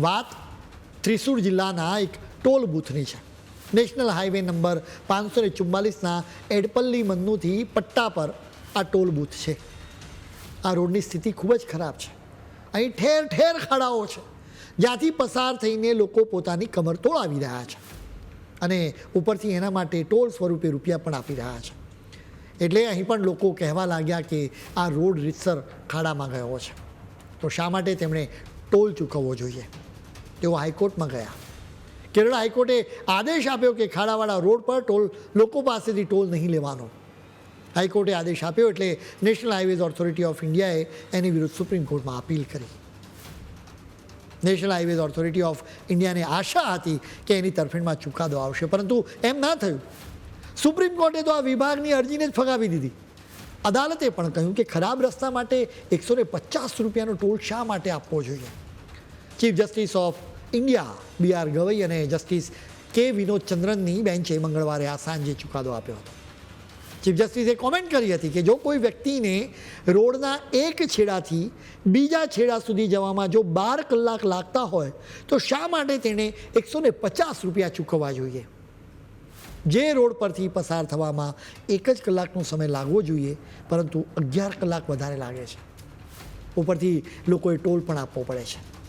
વાત ત્રિસુર જિલ્લાના એક ટોલ બૂથની છે. નેશનલ હાઈવે નંબર પાંચસો ને ચુમ્માલીસના એડપલ્લી મન્નુથી પટ્ટા પર આ ટોલ બૂથ છે. આ રોડની સ્થિતિ ખૂબ જ ખરાબ છે. અહીં ઠેર ઠેર ખાડાઓ છે. જ્યાંથી પસાર થઈને લોકો પોતાની કમર તોડાવી રહ્યા છે. અને ઉપરથી એના માટે ટોલ સ્વરૂપે રૂપિયા પણ આપી રહ્યા છે. એટલે અહીં પણ લોકો કહેવા લાગ્યા કે આ રોડ રીતસર ખાડામાં ગયો છે. તો શા માટે તેમણે ટોલ ચૂકવવો જોઈએ? તેઓ હાઈકોર્ટમાં ગયા. કેરળ હાઈકોર્ટે આદેશ આપ્યો કે ખાડાવાળા રોડ પર ટોલ લોકો પાસેથી ટોલ નહીં લેવાનો. હાઈકોર્ટે આદેશ આપ્યો એટલે નેશનલ હાઈવેઝ ઓથોરિટી ઓફ ઇન્ડિયાએ એની વિરુદ્ધ સુપ્રીમ કોર્ટમાં અપીલ કરી. નેશનલ હાઈવેઝ ઓથોરિટી ઓફ ઇન્ડિયાને આશા હતી કે એની તરફેણમાં ચુકાદો આવશે, પરંતુ એમ ના થયું. સુપ્રીમ કોર્ટે તો આ વિભાગની અરજીને જ ફગાવી દીધી. અદાલતે પણ કહ્યું કે ખરાબ રસ્તા માટે એકસો ને પચાસ રૂપિયાનો ટોલ શા માટે આપવો જોઈએ? Chief justice of India, B R Gavai અને જસ્ટિસ કે વિનોદ ચંદ્રનની બેન્ચે મંગળવારે આ સાંજે ચુકાદો આપ્યો હતો. ચીફ જસ્ટિસે કોમેન્ટ કરી હતી કે જો કોઈ વ્યક્તિને રોડના એક છેડાથી બીજા છેડા સુધી જવામાં જો બાર કલાક લાગતા હોય, તો શા માટે તેણે એકસો ને પચાસ રૂપિયા ચૂકવવા જોઈએ? જે રોડ પરથી પસાર થવામાં એક જ કલાકનો સમય લાગવો જોઈએ, પરંતુ અગિયાર કલાક વધારે લાગે છે. ઉપરથી લોકોએ ટોલ પણ આપવો પડે છે.